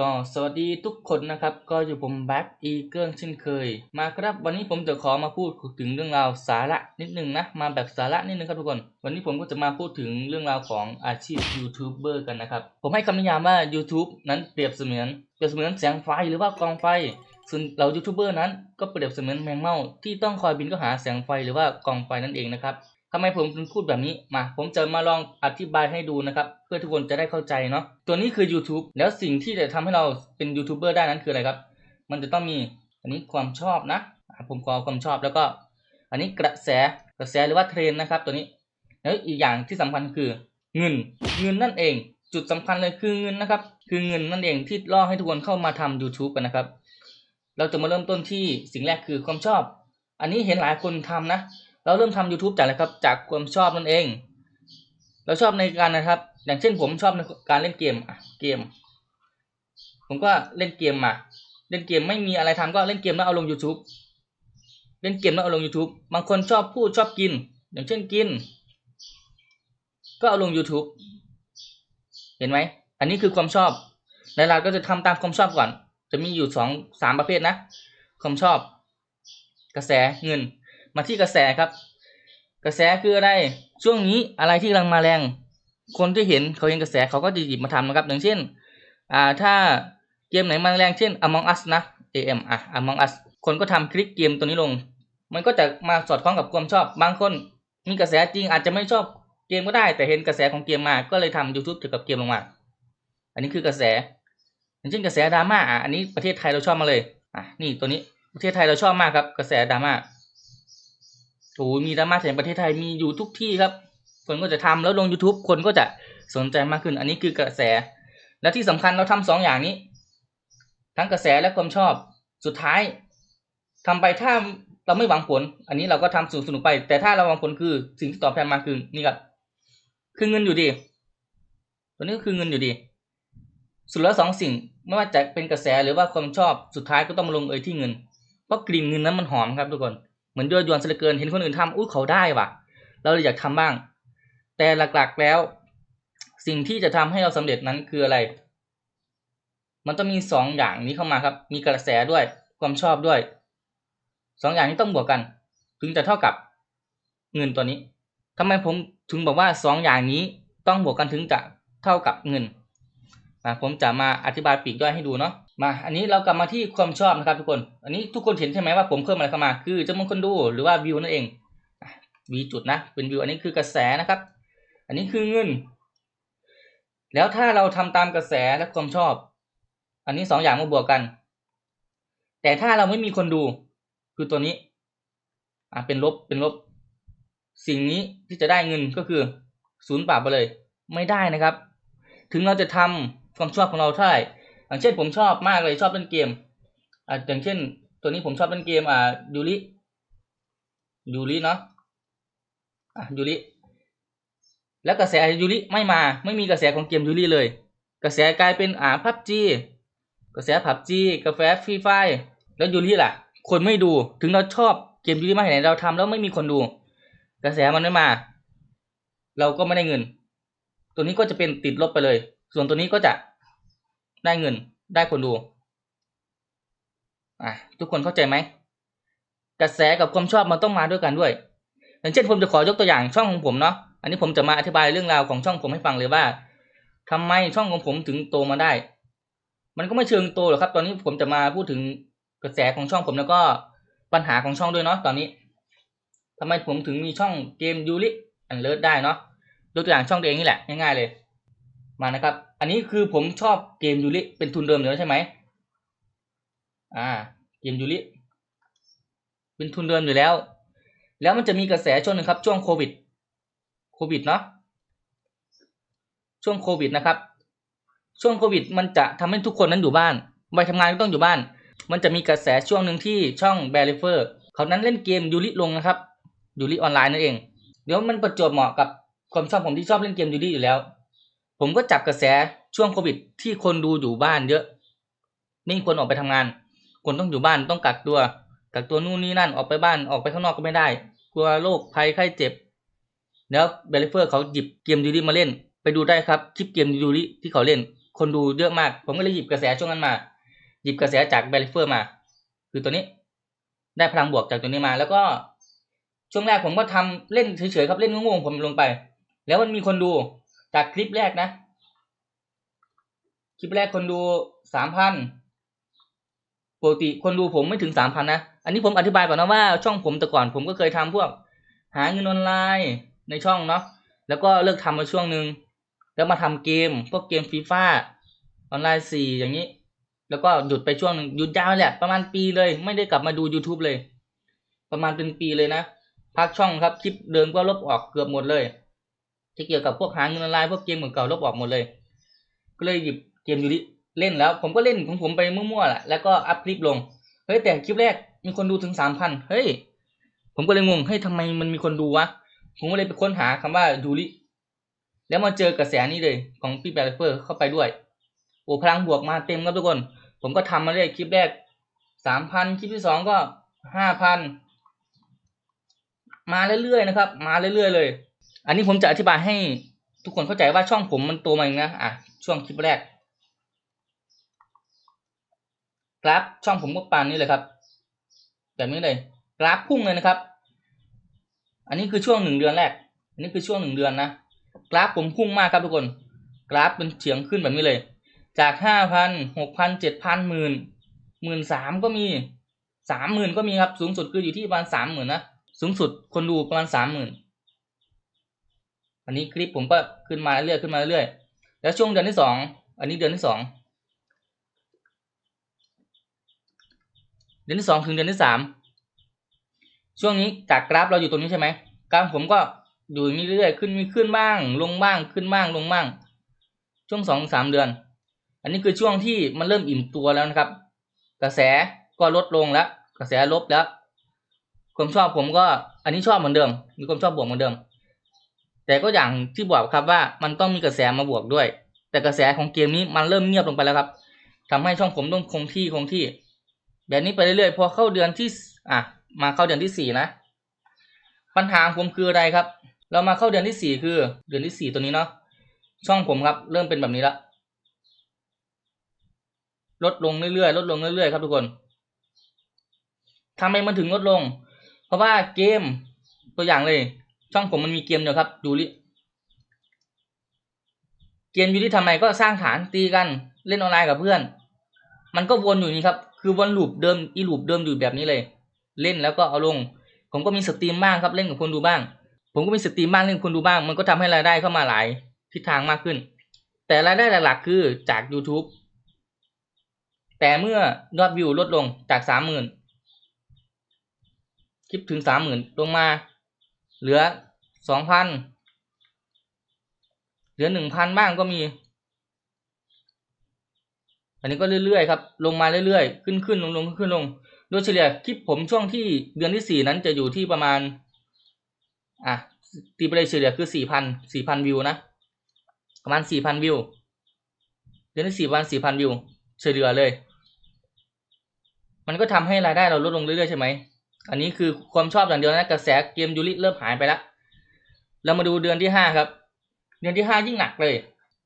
ก็สวัสดีทุกคนนะครับ ก็อยู่ผมแบ็กอีเกิลเช่นเคย มาครับวันนี้ผมจะขอมาพูดถึงเรื่องราวสาระนิดนึงนะ มาแบบสาระนิดนึงครับทุกคน วันนี้ผมก็จะมาพูดถึงเรื่องราวของอาชีพยูทูบเบอร์กันนะครับ ผมให้คำนิยามว่า YouTube นั้นเปรียบเสมือนเปรียบเสมือนแสงไฟหรือว่ากองไฟส่วนเรายูทูบเบอร์นั้นก็เปรียบเสมือนแมงเม่าที่ต้องคอยบินเข้าหาแสงไฟหรือว่ากองไฟนั่นเองนะครับ ทำไมผมถึงพูดแบบนี้มา ผมจะมาลองอธิบายให้ดูนะครับ เพื่อทุกคนจะได้เข้าใจเนาะตัวนี้คือ YouTube แล้วสิ่งที่จะทำให้เราเป็นยูทูบเบอร์ได้นั้นคืออะไรครับ มันจะต้องมีอันนี้ความชอบนะ ผมขอความชอบแล้วก็ อันนี้กระแสกระแสหรือว่าเทรนนะครับ ตัวนี้แล้วอีกอย่างที่สำคัญคือเงิน เงินนั่นเอง จุดสำคัญเลยคือเงินนะครับ คือเงินนั่นเองที่ล่อให้ทุกคนเข้ามาทำ YouTube กันนะครับ เราจะมาเริ่มต้นที่สิ่งแรกคือความชอบ อันนี้เห็นหลายคนทำนะ เราเริ่มทำ YouTube จากอะไรครับ จากความชอบนั่นเอง เราชอบในการนะครับ อย่างเช่นผมชอบในการเล่นเกมอะเกม ผมก็เล่นเกมมา เล่นเกมไม่มีอะไรทำก็เล่นเกมแล้วเอาลง YouTube เล่นเกมแล้วเอาลง YouTube บางคนชอบพูดชอบกิน อย่างเช่นกิน ก็เอาลง YouTube เห็นไหม อันนี้คือความชอบ ในเราก็จะทำตามความชอบก่อน จะมีอยู่สองสามประเภทนะ ความชอบ กระแสเงิน มาที่กระแสครับ กระแสคืออะไร ช่วงนี้อะไรที่กำลังมาแรง คนที่เห็นเขาเห็นกระแสเขาก็จะหยิบมาทำนะครับ อย่างเช่น อ่า ถ้าเกมไหนมาแรงเช่น Among Us นะ AM อะ Among Us คนก็ทำคลิกเกมตัวนี้ลง มันก็จะมาสอดคล้องกับความชอบ บางคนมีกระแสจริงอาจจะไม่ชอบเกมก็ได้ แต่เห็นกระแสของเกมมาก็เลยทำ YouTube เกี่ยวกับเกมลงมา อันนี้คือกระแส อย่างเช่นกระแสดราม่าอะอันนี้ประเทศไทยเราชอบมาเลยอะนี่ตัวนี้ประเทศไทยเราชอบมากครับกระแสดราม่า โอ้มีดราม่าในประเทศไทยมีอยู่ทุกที่ครับ คนก็จะทำแล้วลง YouTube คนก็จะสนใจมากขึ้น อันนี้คือกระแส และที่สำคัญเราทำสองอย่างนี้ ทั้งกระแสและความชอบสุดท้ายทำไปถ้าเราไม่หวังผล อันนี้เราก็ทำสนุกสนุกไป แต่ถ้าเราหวังผลคือสิ่งที่ตอบแทนมาคือนี่ครับคือเงินอยู่ดีตัวนี้ก็คือเงินอยู่ดี สุดแล้วสองสิ่งไม่ว่าจะเป็นกระแสหรือว่าความชอบสุดท้ายก็ต้องมาลงเอยที่เงิน เพราะกลิ่นเงินนั้นมันหอมครับทุกคน เหมือนยั่วยวนซะเหลือเกิน เห็นคนอื่นทำอุ้ยเขาได้ว่ะ เราเลยอยากทำบ้าง แต่หลักๆแล้ว สิ่งที่จะทำให้เราสำเร็จนั้นคืออะไร มันต้องมีสองอย่างนี้เข้ามาครับ มีกระแสด้วยความชอบด้วยสองอย่างนี้ต้องบวกกัน ถึงจะเท่ากับเงินตัวนี้ทำไมผมถึงบอกว่าสองอย่างนี้ต้องบวกกันถึงจะเท่ากับเงินนะผมจะมาอธิบายปีกย่อยให้ดูเนาะ มา อันนี้เรากลับมาที่ความชอบนะครับทุกคน อันนี้ทุกคนเห็นใช่ไหมว่าผมเพิ่มอะไรเข้ามา คือจำนวนคนดูหรือว่าวิวนั่นเองวีจุดนะ เป็นวิว อันนี้คือกระแสนะครับ อันนี้คือเงิน แล้วถ้าเราทำตามกระแสและความชอบ อันนี้สองอย่างมาบวกกัน แต่ถ้าเราไม่มีคนดู คือตัวนี้ อ่าเป็นลบ เป็นลบ สิ่งนี้ที่จะได้เงินก็คือศูนย์ปล่าไปเลย ไม่ได้นะครับ ถึงเราจะทำความชอบของเราเท่าไหร่ อย่างเช่นผมชอบมากเลยชอบเล่นเกมอ่าอย่างเช่น ตัวนี้ผมชอบเล่นเกมอ่ายูริยูริเนาะอะยูริแล้วกระแสยูริไม่มาไม่มีกระแสของเกมยูริเลย กระแสกลายเป็นอ่าพับจีกระแสผับจีกาแฟฟรีไฟแล้วยูริล่ะ คนไม่ดูถึงเราชอบเกมยูริมากแค่ไหนเราทำแล้วไม่มีคนดู กระแสมันไม่มา เราก็ไม่ได้เงิน ตัวนี้ก็จะเป็นติดลบไปเลย ส่วนตัวนี้ก็จะ ได้เงิน ได้คนดูอะทุกคนเข้าใจไหมกระแสกับความชอบมันต้องมาด้วยกันด้วย อย่างเช่นผมจะขอยกตัวอย่างช่องของผมเนาะอันนี้ผมจะมาอธิบายเรื่องราวของช่องผมให้ฟังเลยว่าทำไมช่องของผมถึงโตมาได้ มันก็ไม่เชิงโตหรอกครับ ตอนนี้ผมจะมาพูดถึงกระแสของช่องผมแล้วก็ปัญหาของช่องด้วยเนาะตอนนี้ทำไมผมถึงมีช่องเกมยูริอันเลิศได้เนาะยกตัวอย่างช่องตัวเองนี่แหละง่ายๆเลย มานะครับ อันนี้คือผมชอบเกมยูริเป็นทุนเดิมอยู่แล้วใช่ไหมอ่า เกมยูริเป็นทุนเดิมอยู่แล้ว แล้วมันจะมีกระแสช่วงหนึ่งครับ ช่วงโควิด โควิดเนาะ ช่วงโควิดนะครับ ช่วงโควิด มันจะทำให้ทุกคนนั้นอยู่บ้านวัยทำงานก็ต้องอยู่บ้าน มันจะมีกระแสช่วงหนึ่งที่ช่องแบริเฟอร์เขานั้นเล่นเกมยูริลงนะครับ ยูริออนไลน์นั่นเอง เดี๋ยวมันประจวบเหมาะกับความชอบผมที่ชอบเล่นเกมยูริอยู่แล้ว ผมก็จับกระแส ช่วงโควิดที่คนดูอยู่บ้านเยอะไม่มีคนออกไปทำงาน คนต้องอยู่บ้านต้องกักตัว กักตัวนู่นนี่นั่นออกไปบ้านออกไปข้างนอกก็ไม่ได้ กลัวโรคภัยไข้เจ็บ แล้วเบลเฟอร์เขาหยิบเกมยูริมาเล่น ไปดูได้ครับคลิปเกมยูริที่เขาเล่น คนดูเยอะมาก ผมก็เลยหยิบกระแสช่วงนั้นมา หยิบกระแสจากแบริเฟอร์มา คือตัวนี้ ได้พลังบวกจากตัวนี้มา แล้วก็ช่วงแรกผมก็ทำเล่นเฉยๆครับเล่นงงๆผมลงไป แล้วมันมีคนดูจากคลิปแรกนะ ลิปแรกคนดูสามพันปกติคนดูผมไม่ถึงสามพันนะ อันนี้ผมอธิบายก่อนนะว่าช่องผมแต่ก่อนผมก็เคยทำพวก หาเงินออนไลน์ในช่องเนาะแล้วก็เลิกทำมาช่วงหนึ่งแล้วมาทำเกม พวกเกมฟีฟ่าออนไลน์สี่อย่างนี้ แล้วก็หยุดไปช่วงหนึ่งหยุดยาวแหละประมาณปีเลย ไม่ได้กลับมาดู YouTube เลย ประมาณเป็นปีเลยนะพักช่องครับคลิปเดิมก็ลบออกเกือบหมดเลยที่เกี่ยวกับพวกหาเงินออนไลน์พวกเกมเก่าๆลบออกหมดเลย ก็เลยหยิบ เกมยูริเล่นแล้ว ผมก็เล่นของผมไปมั่วๆแหละแล้วก็อัพคลิปลงเฮ้ยแต่คลิปแรกมีคนดูถึงสามพันเฮ้ยผมก็เลยงงเฮ้ยทำไมมันมีคนดูวะผมก็เลยไปค้นหาคำว่ายูริแล้วมาเจอกระแสนี้เลยของพี่แบลเฟอร์เข้าไปด้วยโอ้พลังบวกมาเต็มครับทุกคน ผมก็ทำมาเรื่อยคลิปแรกสามพันคลิปที่สองก็ห้าพันมาเรื่อยๆนะครับ มาเรื่อยๆเลย อันนี้ผมจะอธิบายให้ทุกคนเข้าใจว่าช่องผมมันโตมาเองนะอะช่วงคลิปแรก กราฟช่องผมก็ปานนี้เลยครับ แบบนี้เลย กราฟพุ่งเลยนะครับ อันนี้คือช่วงหนึ่งเดือนแรก อันนี้คือช่วงหนึ่งเดือนนะ กราฟผมพุ่งมากครับทุกคน กราฟเป็นเฉียงขึ้นแบบนี้เลย จากห้าพันหกพันเจ็ดพันหมื่นหมื่นสามก็มีสามหมื่นก็มีครับ สูงสุดคืออยู่ที่ประมาณสามหมื่นนะ สูงสุดคนดูประมาณสามหมื่นอันนี้คลิปผมก็ขึ้นมาเรื่อยขึ้นมาเรื่อยแล้วช่วงเดือนที่สอง อันนี้เดือนที่สอง เดือนที่สองถึงเดือนที่สามช่วงนี้จากกราฟเราอยู่ตรงนี้ใช่ไหมกราฟผมก็อยู่อย่างนี้เรื่อยขึ้นมีขึ้นบ้าง ลงบ้างขึ้นบ้างลงบ้าง ช่วงสองสามเดือน อันนี้คือช่วงที่มันเริ่มอิ่มตัวแล้วนะครับ กระแสก็ลดลงแล้ว กระแสลบแล้วความชอบผมก็ อันนี้ชอบเหมือนเดิม มีความชอบบวกเหมือนเดิม แต่ก็อย่างที่บอกครับว่ามันต้องมีกระแสมาบวกด้วย แต่กระแสของเกมนี้มันเริ่มเงียบลงไปแล้วครับทำให้ช่องผมต้องคงที่คงที่ แบบนี้ไปเรื่อยๆพอเข้าเดือนที่อะมาเข้าเดือนที่สี่นะ ปัญหาผมคืออะไรครับ เรามาเข้าเดือนที่สี่คือ เดือนที่สี่ตัวนี้เนาะช่องผมครับ เริ่มเป็นแบบนี้ละลดลงเรื่อยๆลดลงเรื่อยๆครับทุกคนทำไมมันถึงลดลง เพราะว่าเกมตัวอย่างเลย ช่องผมมันมีเกมเดียวครับดูลิเกมอยู่ที่ทำไมก็สร้างฐานตีกันเล่นออนไลน์กับเพื่อน มันก็วนอยู่นี่ครับ คือวนลูปเดิมอีลูปเดิมอยู่แบบนี้เลย เล่นแล้วก็เอาลง ผมก็มีสตรีมบ้างครับเล่นกับคนดูบ้าง ผมก็มีสตรีมบ้างเล่นกับคนดูบ้าง มันก็ทำให้รายได้เข้ามาหลายทิศทางมากขึ้น แต่รายได้หลักๆคือจาก YouTube แต่เมื่อยอดวิวลดลงจากสามหมื่นคลิปถึงสามหมื่นลงมา เหลือสองพันเหลือหนึ่งพันบ้างก็มี อันนี้ก็เรื่อยๆครับลงมาเรื่อยๆ ขึ้นขึ้นลงลงขึ้นลงโดยเฉลี่ยคลิปผมช่วงที่เดือนที่สี่นั้นจะอยู่ที่ประมาณอะตีไปเลยเฉลี่ยคือสี่พันสี่พันวิวนะประมาณสี่พันวิวเดือนที่สี่ประมาณสี่พันวิวเฉลี่ยเลย มันก็ทำให้รายได้เราลดลงเรื่อยๆใช่ไหมอันนี้คือความชอบอย่างเดียวนะกระแสเกมยูริเริ่มหายไปแล้วเรามาดูเดือนที่ห้าครับ เดือนที่ห้ายิ่งหนักเลย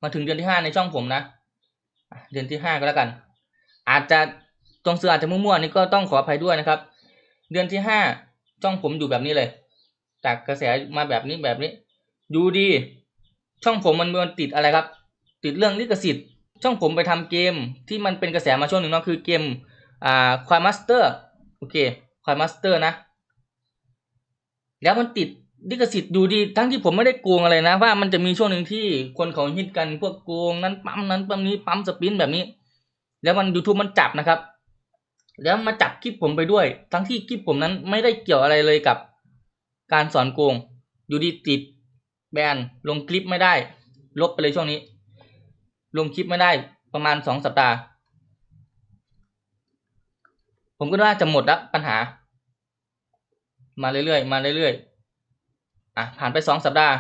มาถึงเดือนที่ห้าในช่องผมนะ เดือนที่ห้าก็แล้วกัน อาจจะตรงเสืออาจจะมั่วๆนี่ก็ต้องขออภัยด้วยนะครับ เดือนที่ห้าช่องผมอยู่แบบนี้เลย จากกระแสมาแบบนี้แบบนี้ ดูดี ช่องผมมันมันติดอะไรครับ ติดเรื่องลิขสิทธิ์ ช่องผมไปทำเกมที่มันเป็นกระแสมาช่วงหนึ่งเนาะคือเกมอ่าควายมาสเตอร์โอเคควายมาสเตอร์นะ แล้วมันติด ลิขสิทธิ์ดูดีทั้งที่ผมไม่ได้โกงอะไรนะ ว่ามันจะมีช่วงหนึ่งที่คนเขาฮิตกันพวกโกงนั้นปั๊มนั้นปั๊มนี้ปั๊มสปินแบบนี้ แล้วมัน YouTube มันจับนะครับ แล้วมาจับคลิปผมไปด้วย ทั้งที่คลิปผมนั้นไม่ได้เกี่ยวอะไรเลยกับ การสอนโกง อยู่ดีติดแบนลงคลิปไม่ได้ ลบไปเลยช่วงนี้ ลงคลิปไม่ได้ประมาณสองสัปดาห์ผมก็ว่าจะหมดล้วปัญหา มาเรื่อยๆมาเรื่อยๆ อะผ่านไปสองสัปดาห์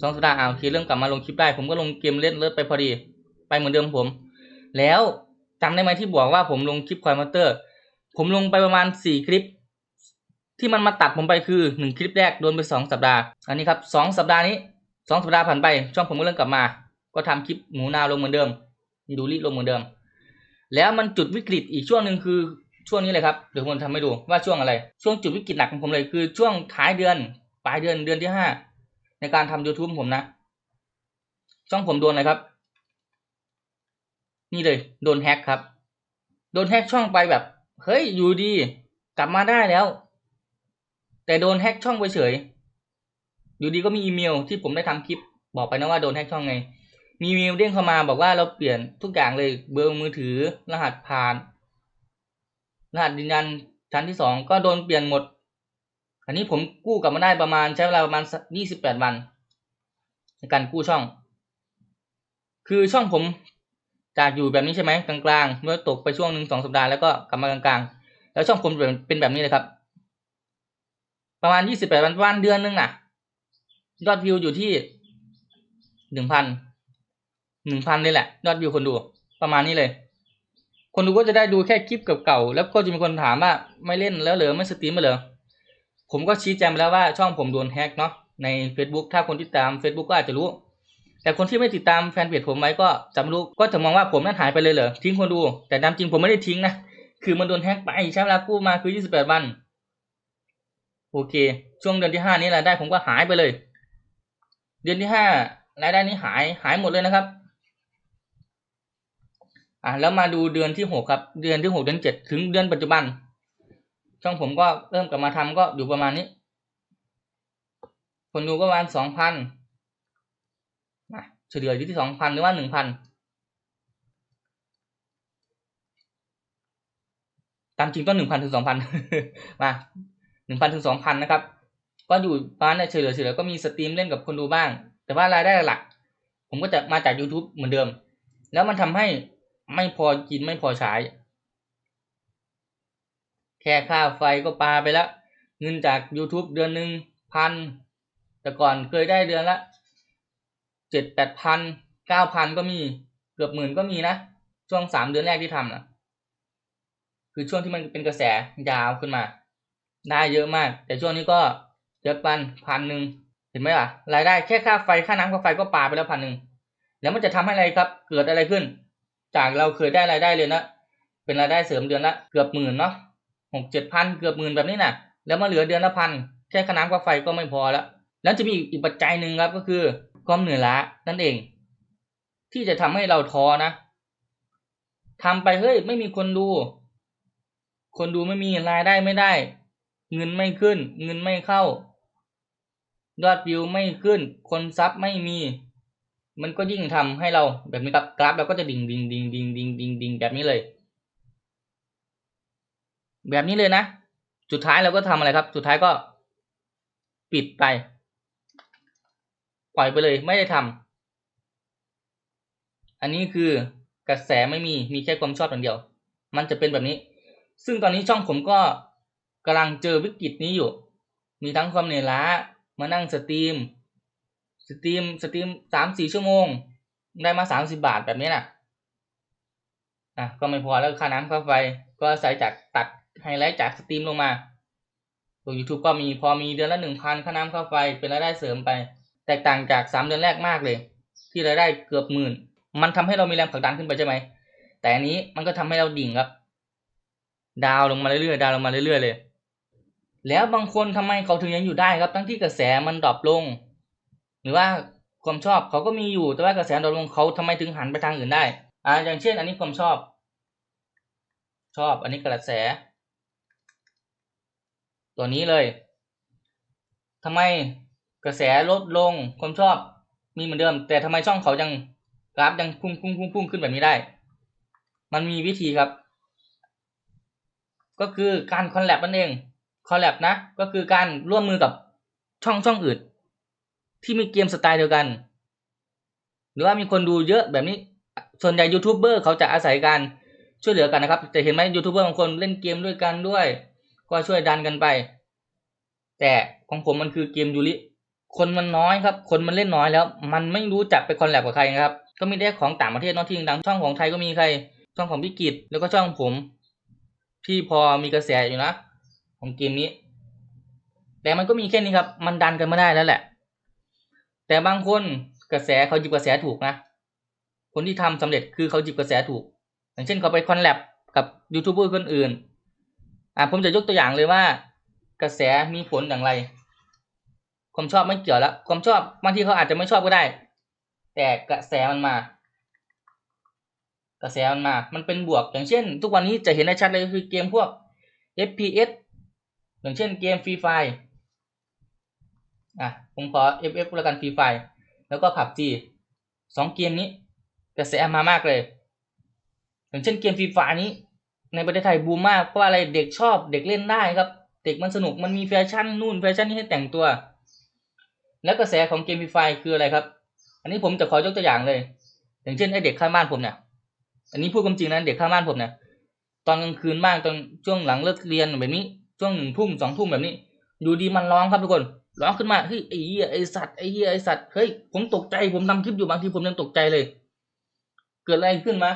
สองสัปดาห์อ่าโอเคเริ่มกลับมาลงคลิปได้ ผมก็ลงเกมเล่นเลิศไปพอดี ไปเหมือนเดิมผม แล้วจำได้ไหมที่บอกว่าผมลงคลิปควายมอเตอร์ ผมลงไปประมาณสี่คลิป ที่มันมาตัดผมไปคือหนึ่งคลิปแรกโดนไปสองสัปดาห์ อันนี้ครับสองสัปดาห์นี้สองสัปดาห์ผ่านไป ช่องผมก็เริ่มกลับมา ก็ทำคลิปหมูนาลงเหมือนเดิมดูรีลงเหมือนเดิม แล้วมันจุดวิกฤตอีกช่วงหนึ่งคือ ช่วงนี้เลยครับเดี๋ยวผมทำให้ดูว่าช่วงอะไร ช่วงจุดวิกฤตหนักของผมเลยคือช่วงท้ายเดือนปลายเดือนเดือนที่ห้าในการทำ YouTube ผมนะ ช่องผมโดนอะไรครับ นี่เลย โดนแฮกครับ โดนแฮกช่องไปแบบ เฮ้ยอยู่ดี กลับมาได้แล้ว แต่โดนแฮกช่องไปเฉย อยู่ดีก็มีอีเมลที่ผมได้ทำคลิป บอกไปนะว่าโดนแฮกช่องไง มีอีเมลเด้งเข้ามาบอกว่าเราเปลี่ยนทุกอย่างเลยเบอร์มือถือรหัสผ่าน รหัสยืนยันชั้นที่สองก็โดนเปลี่ยนหมด อันนี้ผมกู้กลับมาได้ประมาณใช้เวลาประมาณยี่สิบแปดวัน ในการกู้ช่อง คือช่องผมจากอยู่แบบนี้ใช่ไหมกลางๆ เมื่อตกไปช่วงหนึ่งสองสัปดาห์แล้วก็กลับมากลางๆ แล้วช่องผมเป็นแบบนี้เลยครับ ประมาณยี่สิบแปดวันประมาณเดือนนึงน่ะ ยอดวิวอยู่ที่หนึ่งพันหนึ่งพันนี่แหละ ยอดวิวคนดูประมาณนี้เลย คนดูก็จะได้ดูแค่คลิปเก่าๆแล้วก็จะมีคนถามว่าไม่เล่นแล้วเหรอไม่สตรีมมาเหรอผมก็ชี้แจงไปแล้วว่าช่องผมโดนแฮกเนาะใน Facebook ถ้าคนที่ตาม Facebook ก็อาจจะรู้ แต่คนที่ไม่ติดตามแฟนเพจผมไว้ก็จะไม่รู้ก็จะมองว่าผมนั้นหายไปเลยเหรอทิ้งคนดู แต่ตามจริงผมไม่ได้ทิ้งนะคือมันโดนแฮกไปใช้เวลากู้มาคือ 28 วัน โอเค ช่วงเดือนที่ห้านี้รายได้ผมก็หายไปเลย เดือนที่ห้ารายได้นี้หายหายหมดเลยนะครับ อะแล้วมาดูเดือนที่หกครับ เดือนที่หกเดือนเจ็ดถึงเดือนปัจจุบัน ช่องผมก็เริ่มกลับมาทำก็อยู่ประมาณนี้ คนดูก็ประมาณสองพันเฉลี่ยอยู่ที่สองพันหรือว่าหนึ่งพันตามจริงต้องหนึ่งพันถึงสองพันมาหนึ่งพันถึงสองพันนะครับ ก็อยู่ประมาณเฉลี่ยเฉลี่ยก็มีสตรีมเล่นกับคนดูบ้าง แต่ว่ารายได้หลัก ผมก็จะมาจาก YouTube เหมือนเดิม แล้วมันทำให้ ไม่พอกินไม่พอใช้ แค่ค่าไฟก็ปาไปแล้วเงินจาก YouTube เดือนหนึ่งพัน แต่ก่อนเคยได้เดือนละเจ็ดแปดพันเก้าพันก็มี เกือบหมื่นก็มีนะ ช่วงสามเดือนแรกที่ทำนะคือช่วงที่มันเป็นกระแสยาวขึ้นมา ได้เยอะมาก แต่ช่วงนี้ก็เยอะปันพันหนึ่งเห็นไหมล่ะรายได้แค่ค่าไฟค่าน้ำค่าไฟก็ปาไปแล้วพันหนึ่งแล้วมันจะทำให้อะไรครับ เกิดอะไรขึ้น จากเราเคยได้รายได้เลยนะ เป็นรายได้เสริมเดือนละเกือบหมื่นเนาะหกเจ็ดพันเกือบหมื่นแบบนี้นะ่ะ แล้วมาเหลือเดือนละพันแค่ค่าน้ำค่าไฟก็ไม่พอแล้ว แล้วจะมีอีกปัจจัยหนึ่งครับก็คือความเหนื่อยล้านั่นเอง ที่จะทำให้เราท้อนะทำไปเฮ้ยไม่มีคนดู คนดูไม่มีรายได้ไม่ได้ เงินไม่ขึ้น เงินไม่เข้ายอดวิวไม่ขึ้น คนซับไม่มี มันก็ยิ่งทำให้เราแบบนี้ครับกราฟเราก็จะดิ่งดิ่งดิ่งดิ่งดิ่งดิ่งดิ่งแบบนี้เลย แบบนี้เลยนะสุดท้ายเราก็ทำอะไรครับ สุดท้ายก็ ปิดไป ปล่อยไปเลยไม่ได้ทำอันนี้คือกระแสไม่มีมีแค่ความชอบอย่างเดียว มันจะเป็นแบบนี้ ซึ่งตอนนี้ช่องผมก็กำลังเจอวิกฤตนี้อยู่ มีทั้งความเหนื่อยล้ามานั่งสตรีม สตรีมสตรีมสามสี่ชั่วโมง ได้มาสามสิบาทแบบนี้นะอะก็ไม่พอแล้วค่าน้ำค่าไฟก็อาศัยจากตัดไฮไลท์จากสตรีมลงมาตัว YouTube ก็มีพอมีเดือนละหนึ่งพันค่าน้ำค่าไฟเป็นรายได้เสริมไป แตกต่างจากสามเดือนแรกมากเลย ที่รายได้เกือบหมื่น มันทำให้เรามีแรงผลักดันขึ้นไปใช่ไหมแต่อันนี้มันก็ทำให้เราดิ่งครับ ดาวลงมาเรื่อยๆดาวลงมาเรื่อยๆเลย แล้วบางคนทำไมเขาถึงยังอยู่ได้ครับ ทั้งที่กระแสมันดรอปลง รือว่าความชอบเขาก็มีอยู่แต่ว่ากระแสดรอลงเขาทำไมถึงหันไปทางอื่นได้อ่าอย่างเช่น อันนี้ความชอบ ชอบอันนี้กระแส ตัวนี้เลยทำไมกระแสลดลงความชอบมีเหมือนเดิม แต่ทำไมช่องเขายังกราฟยังพุ่งพุ่งพุ่งพุ่งขึ้นแบบนี้ได้ มันมีวิธีครับ ก็คือการคอลแลบนั่นเองคอลแลบนะ ก็คือการร่วมมือกับช่องช่องอื่น ที่มีเกมสไตล์เดียวกัน หรือว่ามีคนดูเยอะแบบนี้ ส่วนใหญ่ยูทูบเบอร์เขาจะอาศัยการช่วยเหลือกันนะครับ จะเห็นไหมยูทูบเบอร์บางคนเล่นเกมด้วยกันด้วย ก็ช่วยดันกันไป แต่ของผมมันคือเกมยูริคนมันน้อยครับ คนมันเล่นน้อยแล้ว มันไม่รู้จักไปคอลแลบกับใครนะครับ ก็มีได้ของต่างประเทศนอะที่ดังช่องของไทยก็มีใคร ช่องของพิกิตแล้วก็ช่องผม ที่พอมีกระแสอยู่นะ ของเกมนี้ แต่มันก็มีแค่นี้ครับ มันดันกันไม่ได้แล้วแหละ แต่บางคนกระแสเขาหยิบกระแสถูกนะ คนที่ทำสำเร็จคือเขาหยิบกระแสถูก อย่างเช่นเขาไปคอนแลบกับยูทูบเบอร์คนอื่น อ่าผมจะยกตัวอย่างเลยว่า กระแสมีผลอย่างไร ความชอบไม่เกี่ยวแล้วความชอบบางทีเขาอาจจะไม่ชอบก็ได้ แต่กระแสมันมา กระแสมันมา มันเป็นบวก อย่างเช่น ทุกวันนี้จะเห็นได้ชัดเลยคือเกมพวก FPS อย่างเช่นเกมฟรีไฟ อะผมขอ FF แล้วกันฟรีไฟแล้วก็ผับจีสองเกมนี้กระแสมามากเลย อย่างเช่นเกมฟรีไฟนี้ ในประเทศไทยบูมมากเพราะอะไรเด็กชอบเด็กเล่นได้ครับ เด็กมันสนุกมันมีแฟชั่นนู่นแฟชั่นนี้ให้แต่งตัว แล้วกระแสของเกมฟรีไฟคืออะไรครับ อันนี้ผมจะขอยกตัวอย่างเลย อย่างเช่นไอเด็กข้างบ้านผมเนี่ยอันนี้พูดความจริงนะเด็กข้างบ้านผมเนี่ยตอนกลางคืนบ้างตอนช่วงหลังเลิกเรียนแบบนี้ช่วงหนึ่งทุ่มสองทุ่มแบบนี้อยู่ดีมันร้องครับทุกคน ร้องขึ้นมาเฮ้ยไอ้เหี้ยไอ้สัตว์ไอ้เหี้ยไอ้สัตว์เฮ้ยผมตกใจผมทำคลิปอยู่บางทีผมยังตกใจเลย เกิดอะไรขึ้นมา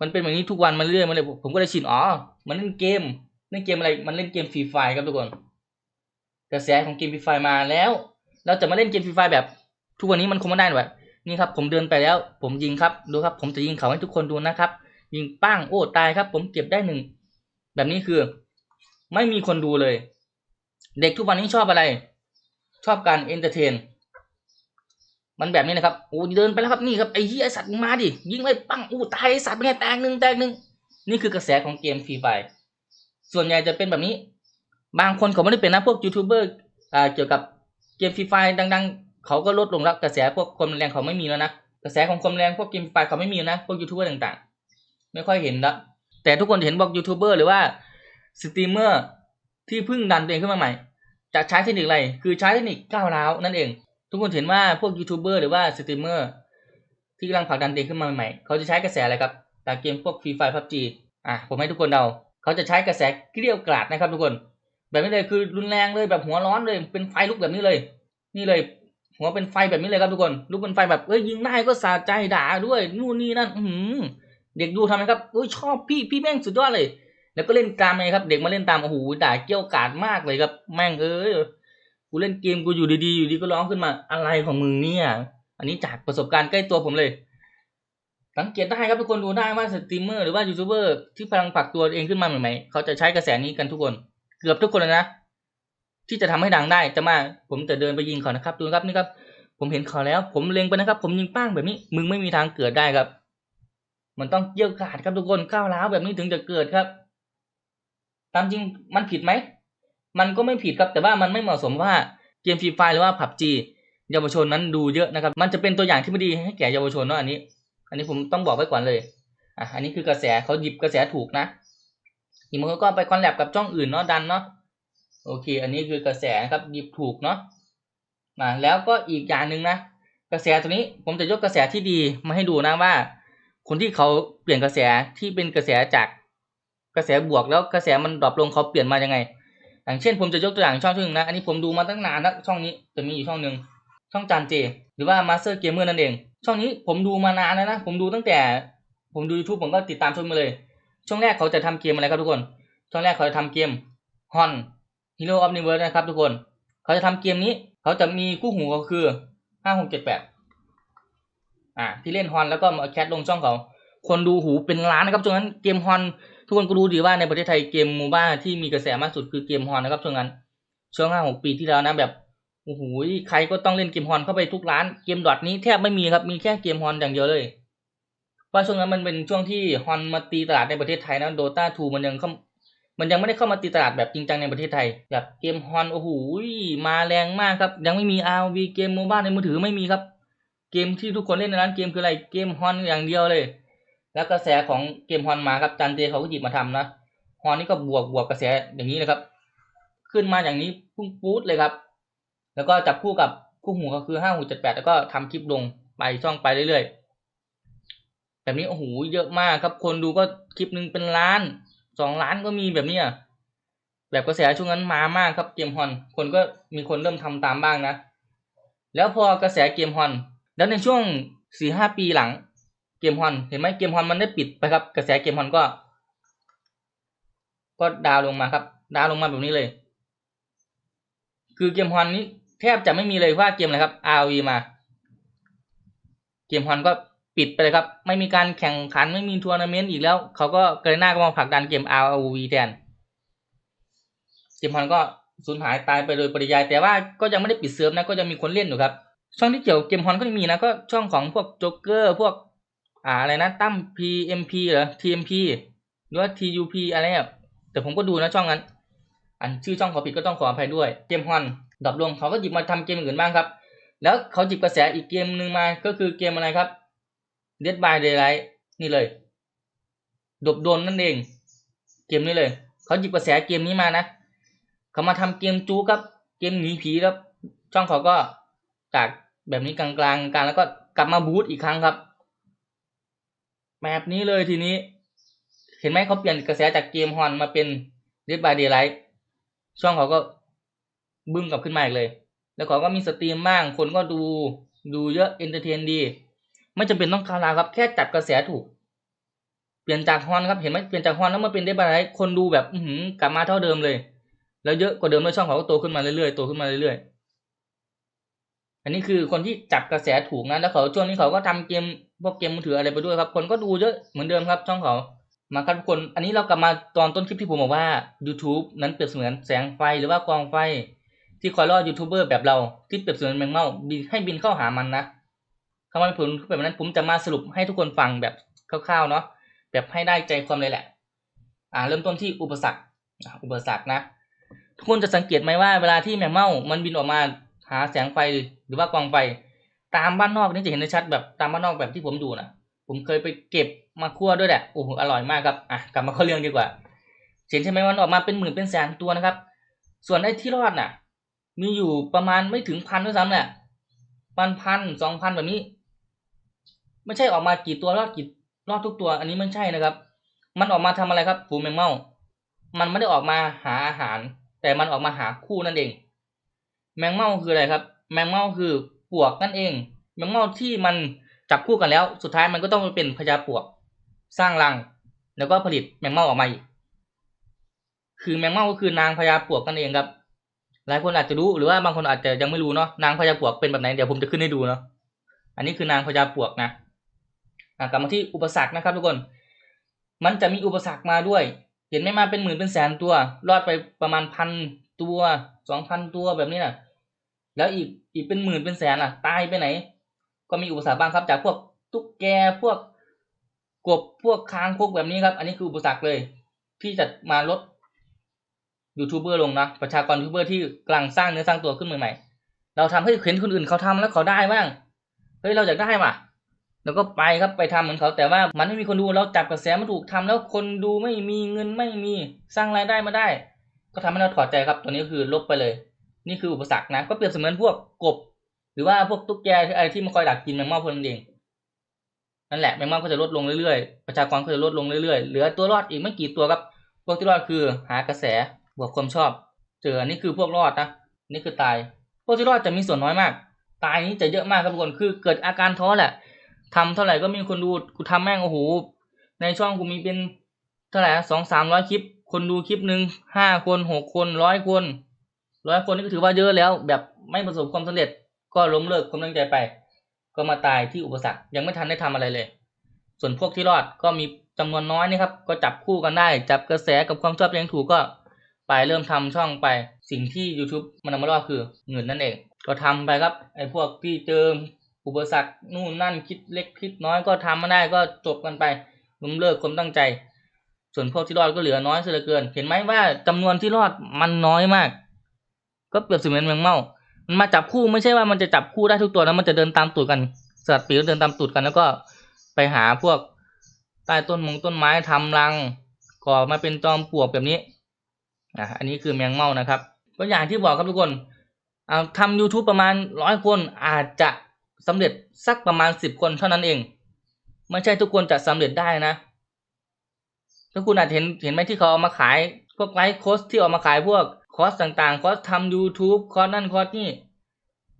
มันเป็นแบบนี้ทุกวันมันเรื่อยมาเลยผมก็เลยชินอ๋อมันเล่นเกมเล่นเกมอะไร มันเล่นเกมฟรีไฟครับทุกคนกระแสของเกมฟรีไฟมาแล้ว เราจะมาเล่นเกมฟรีไฟแบบ ทุกวันนี้มันคงไม่ได้หรอกนี่ครับ ผมเดินไปแล้ว ผมยิงครับดูครับ ผมจะยิงเขาให้ทุกคนดูนะครับ ยิงปั้งโอ้ตายครับ ผมเก็บได้หนึ่งแบบนี้คือ ไม่มีคนดูเลย เด็กทุกวันนี้ชอบอะไร ชอบการเอนเตอร์เทน มันแบบนี้นะครับโอ้เดินไปแล้วครับนี่ครับไอ้เหี้ยไอ้สัตว์มาดิยิงไปปั้งอู้ตายไอ้สัตว์เป็นไงแตกหนึ่งแตกหนึ่งนี่คือกระแสของเกมฟรีไฟส่วนใหญ่จะเป็นแบบนี้ บางคนเขาไม่ได้เป็นนะพวกยูทูบเบอร์อ่าเกี่ยวกับเกมฟรีไฟดัง ๆ เขาก็ลดลงแล้วกระแสพวกคนแรงเขาไม่มีแล้วนะกระแสของคนแรงพวกเกมฟรีไฟเขาไม่มีนะพวกยูทูบเบอร์ต่างๆ ไม่ค่อยเห็นแล้วแต่ทุกคนเห็นบอกยูทูบเบอร์หรือว่าสตรีมเมอร์ ที่เพิ่งดันตัวเองขึ้นมาใหม่ จะใช้เทคนิคอะไร คือใช้เทคนิคก้าวร้าวนั่นเอง ทุกคนเห็นว่าพวกยูทูบเบอร์หรือว่าสตรีมเมอร์ที่กำลังผลักดันตัวเองขึ้นมาใหม่ เขาจะใช้กระแสอะไรครับจากเกมพวกฟรีไฟพับจีอะผมให้ทุกคนเดาเขาจะใช้กระแสเกลียวกราดนะครับทุกคน แบบนี้เลยคือรุนแรงเลยแบบหัวร้อนเลยเป็นไฟลุกแบบนี้เลย นี่เลยหัวเป็นไฟแบบนี้เลยครับทุกคนลุกเป็นไฟแบบเอ้ยยิงได้ก็สะใจด่าด้วยนู่นนี่นั่นอืเด็กดูทำไมครับเอ้ยชอบพี่พี่แม่งสุดยอดเลย แล้วก็เล่นตามไงครับ เด็กมาเล่นตามโอ้โหด่าเกี้ยวกาดมากเลยครับ แม่งเอ้ยกูเล่นเกมกูอยู่ดีๆอยู่ดีก็ร้องขึ้นมาอะไรของมึงเนี่ย อันนี้จากประสบการณ์ใกล้ตัวผมเลย สังเกตได้ครับทุกคนดูได้ว่าสตรีมเมอร์หรือว่ายูทูบเบอร์ที่กำลังผลักตัวเองขึ้นมาใหม่ๆเขาจะใช้กระแสนี้กันทุกคน เกือบทุกคนเลยนะที่จะทำให้ดังได้จะมาผมจะเดินไปยิงเขานะครับดูครับนี่ครับ ผมเห็นเขาแล้ว ผมเล็งไปนะครับ ผมยิงป้างแบบนี้ มึงไม่มีทางเกิดได้ครับ มันต้องเกี่ยวกาดครับทุกคนก้าวร้าวแบบนี้ถึงจะเกิดครับ ตามจริงมันผิดไหม มันก็ไม่ผิดครับ แต่ว่ามันไม่เหมาะสมว่าเกมฟรีไฟหรือว่าผับจีเยาวชนนั้นดูเยอะนะครับ มันจะเป็นตัวอย่างที่ไม่ดีให้แก่เยาวชนเนาะอันนี้ อันนี้ผมต้องบอกไว้ก่อนเลย อะ อันนี้คือกระแสเขาหยิบกระแสถูกนะอีกมันก็ไปคอนแลบกับช่องอื่นเนาะดันเนาะ โอเค อันนี้คือกระแสครับหยิบถูกเนาะมาแล้วก็อีกอย่างหนึ่งนะ กระแสตัวนี้ผมจะยกกระแสที่ดีมาให้ดูนะว่า คนที่เขาเปลี่ยนกระแสที่เป็นกระแสจาก กระแสบวกแล้วกระแสมันดรอปลงเขาเปลี่ยนมายังไง อย่างเช่นผมจะยกตัวอย่างช่องหนึ่งนะอันนี้ผมดูมาตั้งนานแล้วช่องนี้จะมีอยู่ช่องหนึ่งช่องจานเจ หรือว่า Master Gamer นั่นเอง ช่องนี้ผมดูมานานแล้วนะ ผมดูตั้งแต่ ผมดู YouTube ผมก็ติดตามชมมาเลย ช่วงแรกเขาจะทำเกมอะไรครับทุกคน ช่วงแรกเขาจะทำเกม Hon Hero of Universe นะครับทุกคน เขาจะทำเกมนี้ เขาจะมีคู่หูก็คือห้าหกเจ็ดแปดอ่าที่เล่นฮอนแล้วก็มาแคสลงช่องเขา คนดูหูเป็นล้านนะครับช่วงนั้นเกมฮอน ทุกคนก็รู้ดีว่าในประเทศไทยเกมโมบ้าที่มีกระแสมากสุดคือเกมฮอนนะครับช่วงนั้นช่วงห้าหกปีที่แล้วนะแบบโอ้โหใครก็ต้องเล่นเกมฮอนเข้าไปทุกร้านเกมดอทนี้แทบไม่มีครับมีแค่เกมฮอนอย่างเดียวเลยเพราช่วงนั้นมันเป็นช่วงที่ฮอนมาตีตลาดในประเทศไทยนะโดตาทูมันยังเข้ามันยังไม่ได้เข้ามาตีตลาดแบบจริงจังในประเทศไทยแบบเกมฮอนโอ้โหมาแรงมากครับ ยังไม่มี RV เกมโมบ้าในมือถือไม่มีครับ เกมที่ทุกคนเล่นในร้านเกมคืออะไรเกมฮอนอย่างเดียวเลย แล้วกระแสของเกมฮอนมาครับจันเจเขาก็หยิบมาทำนะฮอนนี่ก็บวกบวกกระแสอย่างนี้เลยครับ ขึ้นมาอย่างนี้พุ่งปู๊ดเลยครับ แล้วก็จับคู่กับคู่หูก็คือห้าหูเจ็ดแปดแล้วก็ทำคลิปลงไปช่องไปเรื่อยๆแบบนี้โอ้โหเยอะมากครับ คนดูก็คลิปหนึ่งเป็นล้านสองล้านก็มีแบบนี้ยแบบกระแสช่วงนั้นมามากครับเกมฮอน คนก็มีคนเริ่มทำตามบ้างนะ แล้วพอกระแสเกมฮอน แล้วในช่วงสี่ห้าปีหลัง กมฮอนเห็นไหมเกมฮอนมันได้ปิดไปครับ กระแสเกมฮอนก็ ก็ดาวลงมาครับ ดาวลงมาแบบนี้เลย คือเกมฮอนนี้แทบจะไม่มีเลยว่าเกมอะไรครับ RV มา เกมฮอนก็ปิดไปเลยครับ ไม่มีการแข่งขันไม่มีทัวร์นาเมนต์อีกแล้ว เขาก็เกรน่าก็มาผลักดันเกม RV แทน เกมฮอนก็สูญหายตายไปโดยปริยาย แต่ว่าก็ยังไม่ได้ปิดเซิร์ฟนะก็ยังมีคนเล่นอยู่ครับ ช่องที่เกี่ยวกับเกมฮอนก็ยังมีนะก็ช่องของพวกโจ๊กเกอร์พวก อ่าอะไรนะตั้ม PMP เหรอ TMP หรือว่า TUP อะไรเนี่ยแต่ผมก็ดูนะช่องนั้น อันชื่อช่องขอผิดก็ต้องขออภัยด้วยเกมฮอนดับลงเขาก็หยิบมาทำเกมอื่นบ้างครับ แล้วเขาหยิบกระแสอีกเกมหนึ่งมาก็คือเกมอะไรครับ Dead by Daylight นี่เลยดบโดนนั่นเอง เกมนี้เลย เขาหยิบกระแสเกมนี้มานะเขามาทำเกมจูครับ เกมหนีผีแล้วช่องเขาก็จากแบบนี้กลางๆกลางแล้วก็กลับมาบูตอีกครั้งครับ แบบนี้เลยทีนี้ เห็นไหมเขาเปลี่ยนกระแสจากเกมฮอนมาเป็น Dead by Daylight ช่องเขาก็บึ้มกลับขึ้นมาอีกเลย แล้วเขาก็มีสตรีมบ้าง คนก็ดูดูเยอะเอนเตอร์เทนดี ไม่จำเป็นต้องคาราครับ แค่จับกระแสถูก เปลี่ยนจากฮอนครับ เห็นไหมเปลี่ยนจากฮอนแล้วมาเป็นเดบายคนดูแบบอืกลับมาเท่าเดิมเลย แล้วเยอะกว่าเดิมด้วยช่องเขาก็โตขึ้นมาเรื่อยๆ โตขึ้นมาเรื่อยๆ อันนี้คือคนที่จับกระแสถูกนะ แล้วเขาช่วงนี้เขาก็ทำเกม พวกเกมมือถืออะไรไปด้วยครับ คนก็ดูเยอะเหมือนเดิมครับ ช่องเขามาครับทุกคน อันนี้เรากลับมาตอนต้นคลิปที่ผมบอกว่า YouTube นั้นเปรียบเสมือนแสงไฟหรือว่ากองไฟ ที่คอยล่อยูทูบเบอร์แบบเราที่เปรียบเสมือนแมงเม่าบินให้บินเข้าหามันนะคำว่าผลแบบนั้นผมจะมาสรุปให้ทุกคนฟังแบบคร่าวๆเนาะแบบให้ได้ใจความเลยแหละ อ่า เริ่มต้นที่อุปสรรคอุปสรรคนะ ทุกคนจะสังเกตไหมว่าเวลาที่แมงเม่ามันบินออกมาหาแสงไฟหรือว่ากองไฟ ตามบ้านนอกนี่จะเห็นได้ชัดแบบตามบ้านนอกแบบที่ผมดูนะผมเคยไปเก็บมาคั่วด้วยแหละโอ้โหอร่อยมากครับอะกลับมาเข้าเรื่องดีกว่าเห็นใช่ไหมมันออกมาเป็นหมื่นเป็นแสนตัวนะครับ ส่วนไอ้ที่รอดน่ะ มีอยู่ประมาณไม่ถึงพันด้วยซ้ำเนี่ยพันพันสองพันแบบนี้ ไม่ใช่ออกมากี่ตัวรอดกี่รอดทุกตัว อันนี้ไม่ใช่นะครับ มันออกมาทำอะไรครับฝูงแมงเม่ามันไม่ได้ออกมาหาอาหาร แต่มันออกมาหาคู่นั่นเอง แมงเม่าคืออะไรครับ แมงเม่าคือ ปวกนั่นเองแมงเม่าที่มันจับคู่กันแล้ว สุดท้ายมันก็ต้องไปเป็นพญาปวก สร้างรัง แล้วก็ผลิตแมงเม่าออกมาอีกคือแมงเม่าก็คือนางพญาปวกนั่นเองครับ หลายคนอาจจะรู้หรือว่าบางคนอาจจะยังไม่รู้เนาะนางพญาปวกเป็นแบบไหนเดี๋ยวผมจะขึ้นให้ดูเนาะอันนี้คือนางพญาปวกนะกลับมาที่อุปสรรคนะครับทุกคน มันจะมีอุปสรรคมาด้วย เห็นไหมมาเป็นหมื่นเป็นแสนตัว รอดไปประมาณพันตัวสองพันตัวแบบนี้นะ แล้วอีกอีกเป็นหมื่นเป็นแสนล่ะ ตายไปไหน ก็มีอุปสรรคบ้างครับจากพวกตุ๊กแกพวกกบพวกค้างคกแบบนี้ครับ อันนี้คืออุปสรรคเลย ที่จะมาลดยูทูบเบอร์ลงนะประชากรยูทูบเบอร์ที่กำลังสร้างเนื้อสร้างตัวขึ้นใหม่ๆเราทำให้เห็นคนอื่นเขาทำแล้วเขาได้บ้างเฮ้ยเราอยากได้ว่ะเราก็ไปครับไปทำเหมือนเขาแต่ว่ามันไม่มีคนดูเราจับกระแสมาถูกทำแล้วคนดูไม่มีเงินไม่มีสร้างรายได้มาได้ ก็ทำให้เราถอดใจครับตัวนี้คือลบไปเลย นี่คืออุปสรรคนะ ก็เปรียบเสมือนพวกกบ หรือว่าพวกตุ๊กแกอะไรที่มันคอยดักกินแมงเม่าพวกนั้นเองนั่นแหละแมงเม่าก็จะลดลงเรื่อยๆ ประชากรก็จะลดลงเรื่อยๆ เหลือตัวรอดอีกไม่กี่ตัวครับ พวกที่รอดคือหากระแสบวกความชอบ เจอนนี้คือพวกรอดนะ นี่คือตาย พวกที่รอดจะมีส่วนน้อยมาก ตายนี้จะเยอะมากครับทุกคน คือเกิดอาการท้อแหละทำเท่าไหร่ก็มีคนดู กูทำแม่งโอ้โห ในช่องกูมีเป็นเท่าไหร่สองสามร้อยคลิป คนดูคลิปหนึ่งห้าคนหกคนร้อยคน ร้อยคนนี่ก็ถือว่าเยอะแล้ว แบบไม่ประสบความสำเร็จ ก็ล้มเลิกความตั้งใจไป ก็มาตายที่อุปสรรคยังไม่ทันได้ทำอะไรเลย ส่วนพวกที่รอดก็มีจำนวนน้อยนี่ครับ ก็จับคู่กันได้ จับกระแสกับความชอบยังถูกก็ไปเริ่มทำช่องไป สิ่งที่ YouTube มันนำมารอดคือเงินนั่นเอง ก็ทำไปครับ ไอ้พวกที่เจออุปสรรคนู่นนั่นคิดเล็กคิดน้อยก็ทำมาได้ก็จบกันไปล้มเลิกความตั้งใจ ส่วนพวกที่รอดก็เหลือน้อยเสียเหลือเกิน เห็นไหมว่าจำนวนที่รอดมันน้อยมาก ก็เปรียบเสมือนแมงเม่ามันมาจับคู่ไม่ใช่ว่ามันจะจับคู่ได้ทุกตัวนะมันจะเดินตามตูดกันสัตว์ปีกเดินตามตูดกันแล้วก็ไปหาพวกใต้ต้นมงต้นไม้ทำรังก่อมาเป็นจอมปลวกแบบนี้อะอันนี้คือแมงเม่านะครับก็อย่างที่บอกครับทุกคนอ่าทำ YouTube ประมาณร้อยคนอาจจะสำเร็จสักประมาณสิบคนเท่านั้นเอง ไม่ใช่ทุกคนจะสำเร็จได้นะถ้าคุณอาจเห็นเห็นไหมที่เขาเอามาขายพวกไลฟ์โค้ชที่เอามาขายพวก คอร์สต่างๆ คอร์สทำ YouTube คอร์สนั่นคอร์สนี่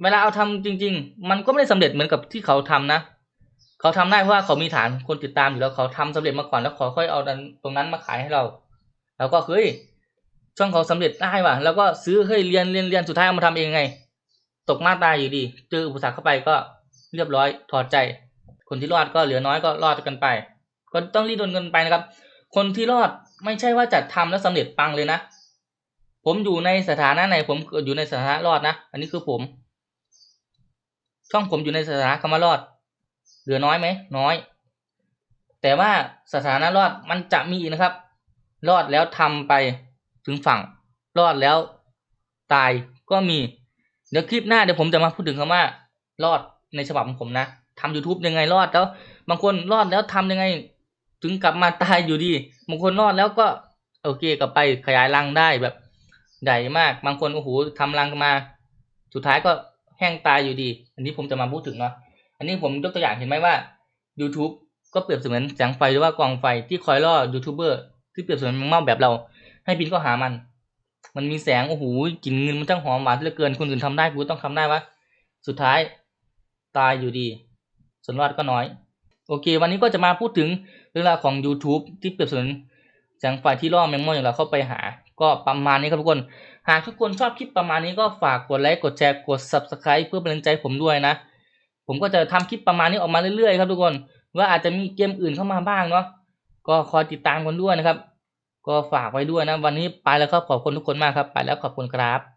เวลาเอาทำจริง ๆ มันก็ไม่ได้สำเร็จเหมือนกับที่เขาทำนะ เขาทำได้เพราะว่าเขามีฐานคนติดตามอยู่แล้วเขาทำสำเร็จมาก่อนแล้วเขาค่อยเอาตรงนั้นมาขายให้เรา แล้วก็เฮ้ยช่องเขาสำเร็จได้ว่ะ แล้วก็ซื้อเฮ้ยเรียนเรียนเรียนสุดท้ายเอามาทำเองไง ตกมาตายอยู่ดี เจออุปสรรคเข้าไปก็เรียบร้อยถอดใจ คนที่รอดก็เหลือน้อยก็รอดกันไป ก็ต้องรีดนกันไปนะครับ คนที่รอดไม่ใช่ว่าจะทำแล้วสำเร็จปังเลยนะ ผมอยู่ในสถานะไหนผมอยู่ในสถานะรอดนะ อันนี้คือผม ช่องผมอยู่ในสถานะคำว่ารอด เหลือน้อยไหมน้อย แต่ว่าสถานะรอดมันจะมีอีกนะครับ รอดแล้วทำไปถึงฝั่ง รอดแล้วตายก็มี เดี๋ยวคลิปหน้าเดี๋ยวผมจะมาพูดถึงคำว่า รอดในฉบับของผมนะทำ YouTube ยังไงรอดแล้ว บางคนรอดแล้วทำยังไง ถึงกลับมาตายอยู่ดี บางคนรอดแล้วก็โอเคกลับไปขยายรังได้แบบ ใหญ่มาก บางคนโอ้โหทำรังมา สุดท้ายก็แห้งตายอยู่ดี อันนี้ผมจะมาพูดถึงเนาะ อันนี้ผมยกตัวอย่างเห็นไหมว่า YouTube ก็เปรียบเสมือนแสงไฟหรือว่ากองไฟที่คอยล่อยูทูบเบอร์ที่เปรียบเสมือนแมงเม่าแบบเรา ให้บินก็หามัน มันมีแสงโอ้โหกลิ่นเงินมันจังหอมหวานเหลือเกินคนอื่นทำได้กูต้องทำได้วะสุดท้ายตายอยู่ดีส่วนรอดก็น้อย โอเค วันนี้ก็จะมาพูดถึงเรื่องราวของ YouTube ที่เปรียบเสมือนแสงไฟที่ล่อแมงม่าอย่างเราเข้าไปหา ก็ประมาณนี้ครับทุกคน หากทุกคนชอบคลิปประมาณนี้ก็ฝากกดไลค์กดแชร์กด Subscribe เพื่อเป็นกำลังใจผมด้วยนะ ผมก็จะทำคลิปประมาณนี้ออกมาเรื่อยๆครับทุกคน ว่าอาจจะมีเกมอื่นเข้ามาบ้างเนาะก็คอยติดตามกันด้วยนะครับ ก็ฝากไว้ด้วยนะ วันนี้ไปแล้วครับขอบคุณทุกคนมากครับ ไปแล้วขอบคุณครับ